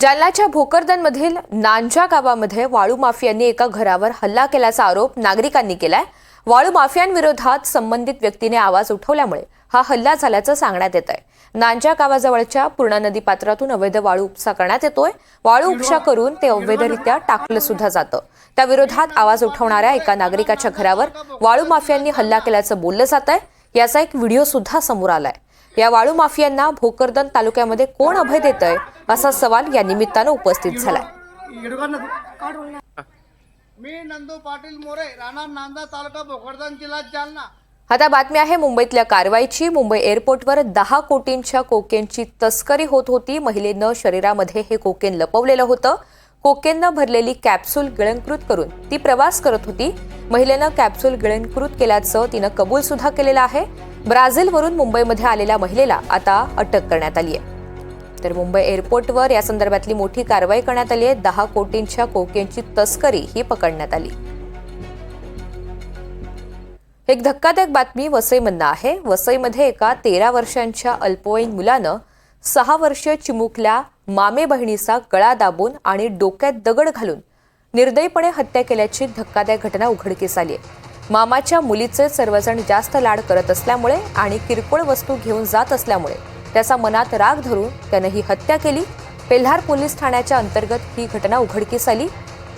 जालन्याच्या भोकरदनमधील नांजा गावामध्ये वाळू माफियांनी एका घरावर हल्ला केल्याचा आरोप नागरिकांनी केलाय. वाळू माफियांविरोधात संबंधित व्यक्तीने आवाज उठवल्यामुळे हा हल्ला झाल्याचं सांगण्यात येत आहे नांजा गावाजवळच्या पूर्णा नदी पात्रातून अवैध वाळू उपसा करण्यात येतोय. वाळू उपसा करून ते अवैधरित्या टाकलं सुद्धा जातं. त्याविरोधात आवाज उठवणाऱ्या एका नागरिकाच्या घरावर वाळू माफियांनी हल्ला केल्याचं बोललं जात आहे याचा एक व्हिडिओ सुद्धा समोर आलाय. या वाळू माफियांना भोकरदन तालुक्यामध्ये कोण अभय देत आहे असा सवाल या निमित्तानं उपस्थित झालाय. मी नंदू पाटील मोरे राणा नांदा तालुका भोकरदन जिल्हा जालना. आता बातमी आहे मुंबईतल्या कारवाईची. मुंबई एअरपोर्टवर दहा कोटींच्या कोकेनची तस्करी होत होती. महिलेनं शरीरामध्ये हे कोकेन लपवलेलं होतं. कोकेननं भरलेली कॅप्सूल गिळंकृत करून ती प्रवास करत होती. महिलेनं कॅप्सूल गिळंकृत केल्याचं तिनं कबूल सुद्धा केलेलं आहे. ब्राझीलवरून मुंबईमध्ये आलेल्या महिलेला आता अटक करण्यात आली आहे तर मुंबई एअरपोर्टवर या संदर्भातली मोठी कारवाई करण्यात आली आहे दहा कोटींच्या कोकेनची तस्करी ही पकडण्यात आली. एक धक्कादायक बातमी वसईमधनं आहे. वसईमध्ये एका तेरा वर्षांच्या अल्पवयीन मुलानं सहा वर्षीय चिमुकल्या मामे बहिणीचा गळा दाबून आणि डोक्यात दगड घालून निर्दयीपणे हत्या केल्याची धक्कादायक घटना उघडकीस आली आहे. मामाच्या मुलीचे सर्वजण जास्त लाड करत असल्यामुळे आणि किरकोळ वस्तू घेऊन जात असल्यामुळे त्याचा मनात राग धरून त्यानं ही हत्या केली. पेल्हार पोलीस ठाण्याच्या अंतर्गत ही घटना उघडकीस आली.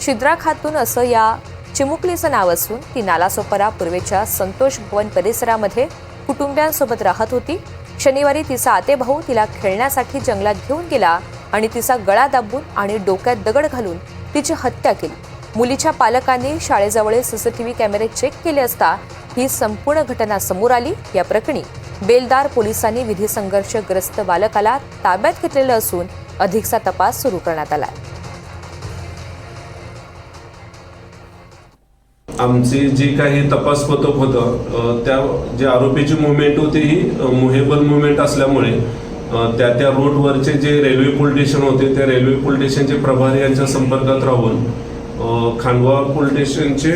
शिद्रा खातून असं या चिमुकलीचं नाव असून ती नालासोपारा पूर्वेच्या संतोष भवन परिसरामध्ये कुटुंबियांसोबत राहत होती. शनिवारी तिचा आतेभाऊ तिला खेळण्यासाठी जंगलात घेऊन गेला. आणि तिचा गळा दाबून आणि डोक्यात दगड घालून तिची हत्या केली. मुलीच्या पालकांनी शाळेजवळील सीसीटीव्ही कॅमेरे चेक केले असता ही संपूर्ण घटना समोर आली या प्रकरणी. बेलदार पोलिसांनी विधी संघर्षग्रस्त बालकाला ताब्यात घेतलेलं असून अधिकचा तपास सुरू करण्यात आला आमची आमचे जे काही तपास पथक होतं त्या जे आरोपीची मुवमेंट होती ही मुहेबल मुवमेंट असल्यामुळे त्या त्या रूटवरचे जे रेल्वे पोलीस स्टेशन होते त्या रेल्वे पोलीस स्टेशनचे प्रभारी यांच्या संपर्कात राहून खांडवा पोलीस स्टेशनचे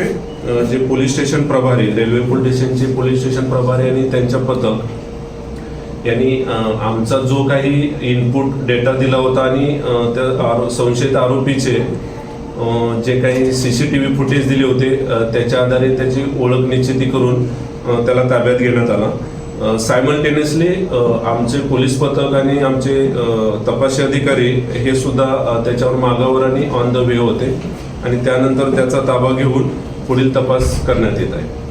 जे पोलीस स्टेशन प्रभारी रेल्वे पोलीस स्टेशनचे पोलीस स्टेशन प्रभारी आणि त्यांच्या पथक यांनी आमचा जो काही इनपुट डेटा दिला होता आणि त्या आरो संशयित आरोपीचे जे काही C C T V footage दिले होते त्याच्या आधारे त्याची ओळख निश्चिती करून त्याला ताब्यात घेण्यात आला. सायमल्टेनियसली आमचे पोलीस पथक आणि आमचे तपासी अधिकारी हे सुद्धा त्याच्यावर मागावर आणि ऑन द वे होते. आणि त्यानंतर त्याचा ताबा घेऊन पुढील तपास करण्यात येत आहे.